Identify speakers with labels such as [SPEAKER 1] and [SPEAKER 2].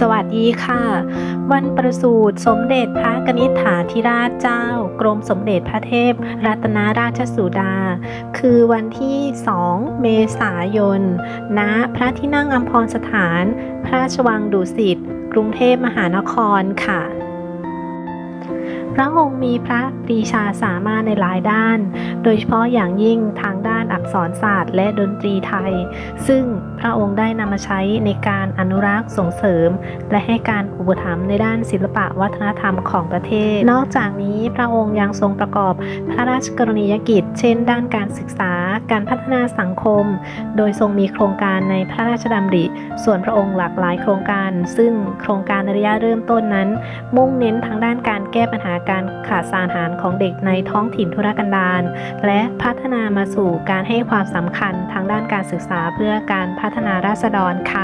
[SPEAKER 1] สวัสดีค่ะ วันประสูติสมเด็จพระกนิษฐาธิราชเจ้า กรมสมเด็จพระเทพ รัตนราชสุดา คือวันที่ 2 เมษายน ณ พระที่นั่งอัมพรสถาน พระราชวังดุสิต กรุงเทพมหานครค่ะ พระองค์มีพระปรีชาสามารถในหลายด้าน โดยเฉพาะอย่างยิ่งทางด้านอักษรศาสตร์และดนตรีไทย ซึ่งพระองค์ได้นำมาใช้ในการอนุรักษ์ส่งเสริม และให้การอุปถัมภ์ในด้านศิลปะวัฒนธรรมของประเทศ นอกจากนี้พระองค์ยังทรงประกอบพระราชกรณียกิจ เช่น ด้านการศึกษา การพัฒนาสังคม โดยทรงมีโครงการในพระราชดำริ ส่วนพระองค์หลากหลายโครงการ ซึ่งโครงการในระยะเริ่มต้นนั้น มุ่งเน้นทางด้านการแก้ปัญหาการขาดสารอาหารของเด็กในท้องถิ่นทุรกันดารและพัฒนามาสู่การให้ความสำคัญทางด้านการศึกษาเพื่อการพัฒนาราษฎรค่ะ